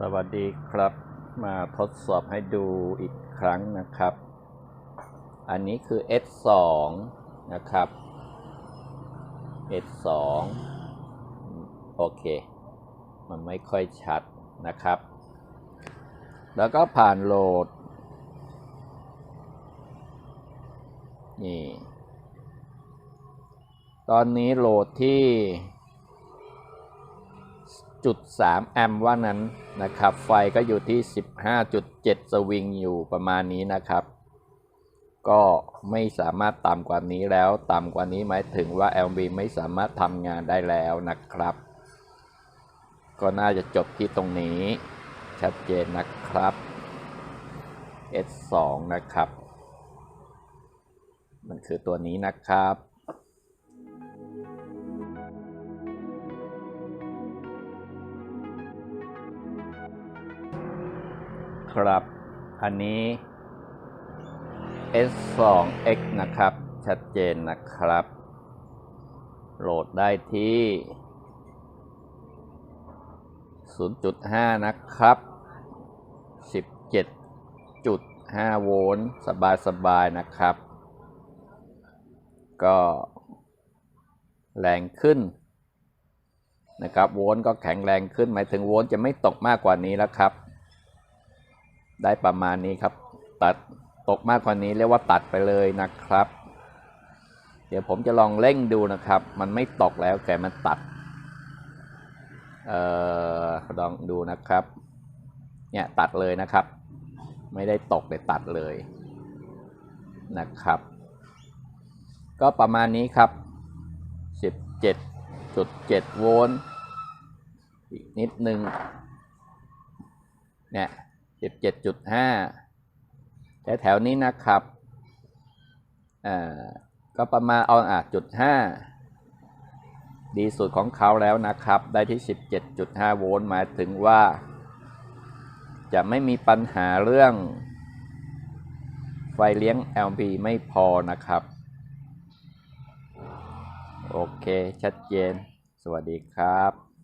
สวัสดีครับ มาทดสอบให้ดูอีกครั้งนะครับ อันนี้คือ S2 นะครับ S2 โอเค มันไม่ค่อยชัดนะครับ แล้วก็ผ่านโหลด นี่ ตอนนี้โหลดที่ จุด3แอมป์ว่านั้นนะครับ ไฟก็อยู่ที่ 15.7 สวิงอยู่ประมาณนี้นะครับ ก็ไม่สามารถต่ำกว่านี้แล้ว ต่ำกว่านี้หมายถึงว่า LB ไม่สามารถทำงานได้แล้วนะครับ ก็น่าจะจบที่ตรงนี้ ชัดเจนนะครับ S2 นะครับ มันคือตัวนี้นะครับ ครับ อันนี้ S2X นะครับ ชัดเจนนะครับ โหลดได้ที่ 0.5 นะครับ 17.5 โวลต์สบายๆนะครับ ก็แรงขึ้นนะครับ โวลต์ก็แข็งแรงขึ้น หมายถึงโวลต์จะไม่ตกมากกว่านี้แล้วครับ ได้ประมาณนี้ครับ ตัดตกมากกว่านี้เรียกว่าตัดไปเลยนะครับ เดี๋ยวผมจะลองเร่งดูนะครับ มันไม่ตกแล้วแต่มันตัด เอ่อลองดูนะครับ เนี่ยตัดเลยนะครับ ไม่ได้ตกแต่ตัดเลยนะครับ ก็ประมาณนี้ครับ 17.7 โวลต์อีกนิดนึงเนี่ย 17.5แถวแถวๆนี้นะครับอ่าก็ประมาณเอาอะจุด5ดีสุดของเขาแล้วนะครับ ได้ที่ 17.5 โวลต์หมายถึงว่า จะไม่มีปัญหาเรื่อง ไฟเลี้ยง LB ไม่พอนะครับ โอเค ชัดเจน สวัสดีครับ